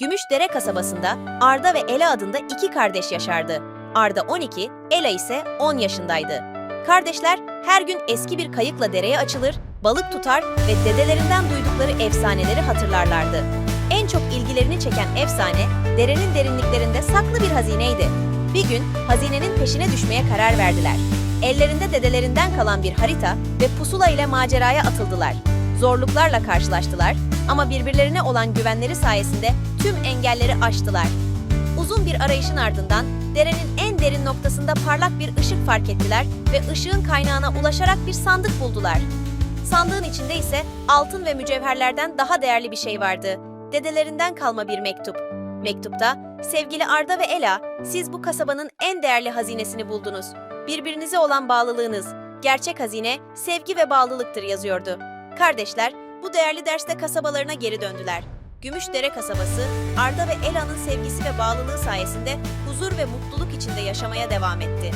Gümüşdere kasabasında Arda ve Ela adında iki kardeş yaşardı. Arda 12, Ela ise 10 yaşındaydı. Kardeşler her gün eski bir kayıkla dereye açılır, balık tutar ve dedelerinden duydukları efsaneleri hatırlarlardı. En çok ilgilerini çeken efsane, derenin derinliklerinde saklı bir hazineydi. Bir gün hazinenin peşine düşmeye karar verdiler. Ellerinde dedelerinden kalan bir harita ve pusula ile maceraya atıldılar. Zorluklarla karşılaştılar ama birbirlerine olan güvenleri sayesinde tüm engelleri aştılar. Uzun bir arayışın ardından derenin en derin noktasında parlak bir ışık fark ettiler ve ışığın kaynağına ulaşarak bir sandık buldular. Sandığın içinde ise altın ve mücevherlerden daha değerli bir şey vardı. Dedelerinden kalma bir mektup. Mektupta, sevgili Arda ve Ela, siz bu kasabanın en değerli hazinesini buldunuz. Birbirinize olan bağlılığınız, gerçek hazine, sevgi ve bağlılıktır yazıyordu. Kardeşler, bu değerli derste kasabalarına geri döndüler. Gümüşdere kasabası, Arda ve Ela'nın sevgisi ve bağlılığı sayesinde huzur ve mutluluk içinde yaşamaya devam etti.